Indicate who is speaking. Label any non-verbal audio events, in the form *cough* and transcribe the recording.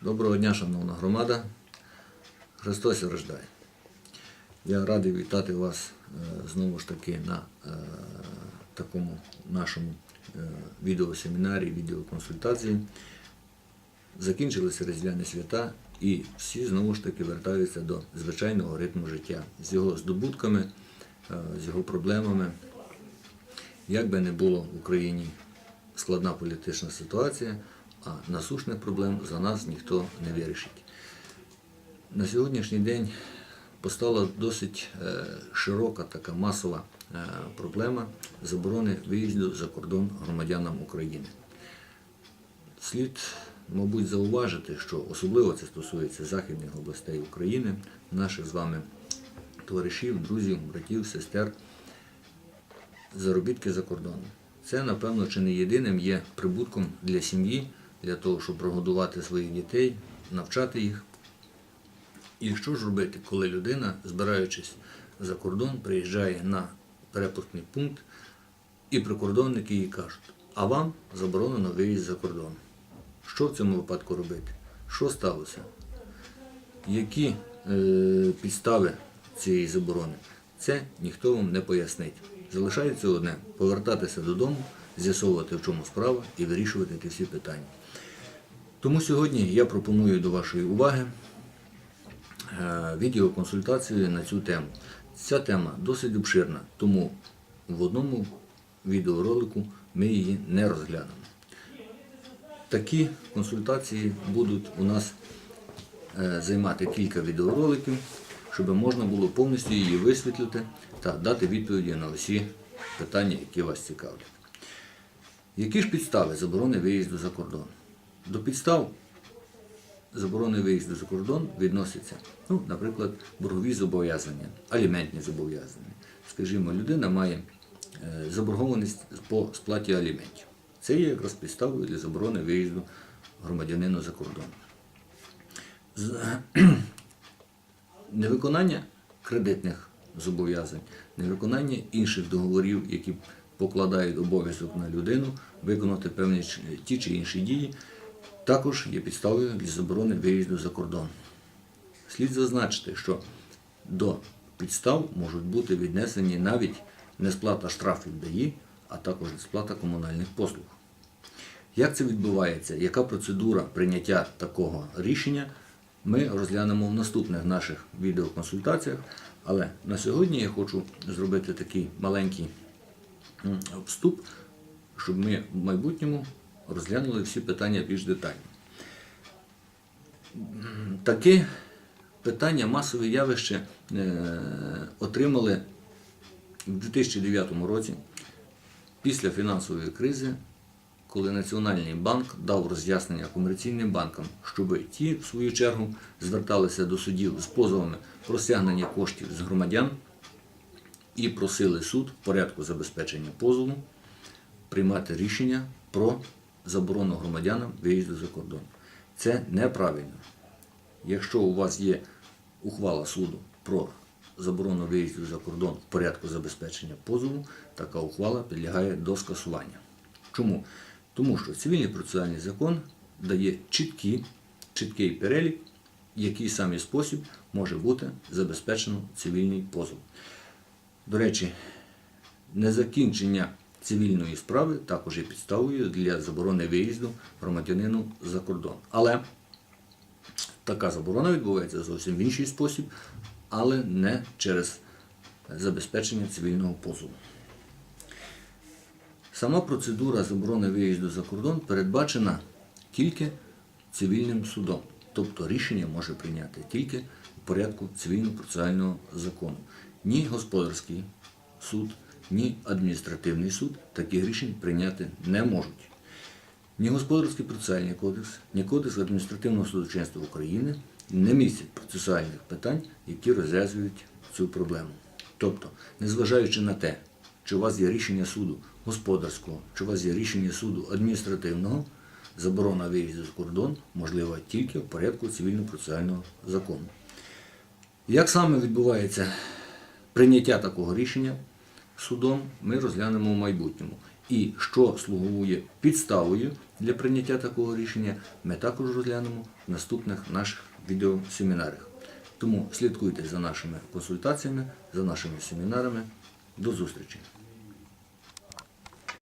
Speaker 1: Доброго дня, шановна громада. Христос рождає. Я радий вітати вас е, знову ж таки на е, такому нашому е, відеосемінарі, відеоконсультації. Закінчилися різдвяні свята і всі знову ж таки вертаються до звичайного ритму життя з його здобутками, з його проблемами. Як би не було в Україні складна політична ситуація, а насущних проблем за нас ніхто не вирішить. На сьогоднішній день постала досить е, широка така масова е, проблема заборони виїзду за кордон громадянам України. Слід, мабуть, зауважити, що особливо це стосується західних областей України, наших з вами товаришів, друзів, братів, сестер, заробітки за кордоном. Це, напевно, чи не єдиним є прибутком для сім'ї, для того, щоб прогодувати своїх дітей, навчати їх. І що ж робити, коли людина, збираючись за кордон, приїжджає на перепускний пункт, і прикордонники їй кажуть, а вам заборонено виїзд за кордон. Що в цьому випадку робити? Що сталося? Які е, підстави цієї заборони? Це ніхто вам не пояснить. Залишається одне повертатися додому, з'ясовувати, в чому справа і вирішувати ті всі питання. Тому сьогодні я пропоную до вашої уваги е, відеоконсультацію на цю тему. Ця тема досить обширна, тому в одному відеоролику ми її не розглянемо. Такі консультації будуть у нас е, займати кілька відеороликів, щоб можна було повністю її висвітлити та дати відповіді на усі питання, які вас цікавлять. Які ж підстави заборони виїзду за кордон? До підстав заборони виїзду за кордон відносяться, ну, наприклад, боргові зобов'язання, аліментні зобов'язання. Скажімо, людина має е, заборгованість по сплаті аліментів. Це є якраз підставою для заборони виїзду громадянина за кордон. *clears throat* Невиконання кредитних зобов'язань, невиконання інших договорів, які покладають обов'язок на людину виконати певні ті чи інші дії, також є підставою для заборони виїзду за кордон. Слід зазначити, що до підстав можуть бути віднесені навіть несплата штрафів ДАІ, а також несплата комунальних послуг. Як це відбувається? Яка процедура прийняття такого рішення? Ми розглянемо в наступних наших відеоконсультаціях. Але на сьогодні я хочу зробити такий маленький вступ, щоб ми в майбутньому розглянули всі питання більш детально. Таке питання масове явище е, отримали в 2009 році після фінансової кризи, коли Національний банк дав роз'яснення комерційним банкам, щоб ті, в свою чергу, зверталися до судів з позовами про стягнення коштів з громадян і просили суд в порядку забезпечення позову приймати рішення про заборону громадянам виїзду за кордон. Це неправильно. Якщо у вас є ухвала суду про заборону виїзду за кордон в порядку забезпечення позову, така ухвала підлягає до скасування. Чому? Тому що цивільний процесуальний закон дає чіткі, чіткий перелік, який саме спосіб може бути забезпечено цивільний позов. До речі, незакінчення цивільної справи також є підставою для заборони виїзду громадянину за кордон. Але така заборона відбувається зовсім в інший спосіб, але не через забезпечення цивільного позову. Сама процедура заборони виїзду за кордон передбачена тільки цивільним судом. Тобто рішення може прийняти тільки в порядку цивільно-процесуального закону. Ні господарський суд, ні адміністративний суд таких рішень прийняти не можуть. Ні Господарський процесуальний кодекс, ні Кодекс адміністративного судочинства України не містять процесуальних питань, які розв'язують цю проблему. Тобто, незважаючи на те, чи у вас є рішення суду господарського, чи у вас є рішення суду адміністративного, заборона виїзду за кордон можлива тільки в порядку цивільно-процесуального закону. Як саме відбувається прийняття такого рішення судом, ми розглянемо в майбутньому. і що слугує підставою для прийняття такого рішення, ми також розглянемо в наступних наших відеосемінарах. Тому слідкуйте за нашими консультаціями, за нашими семінарами. До зустрічі!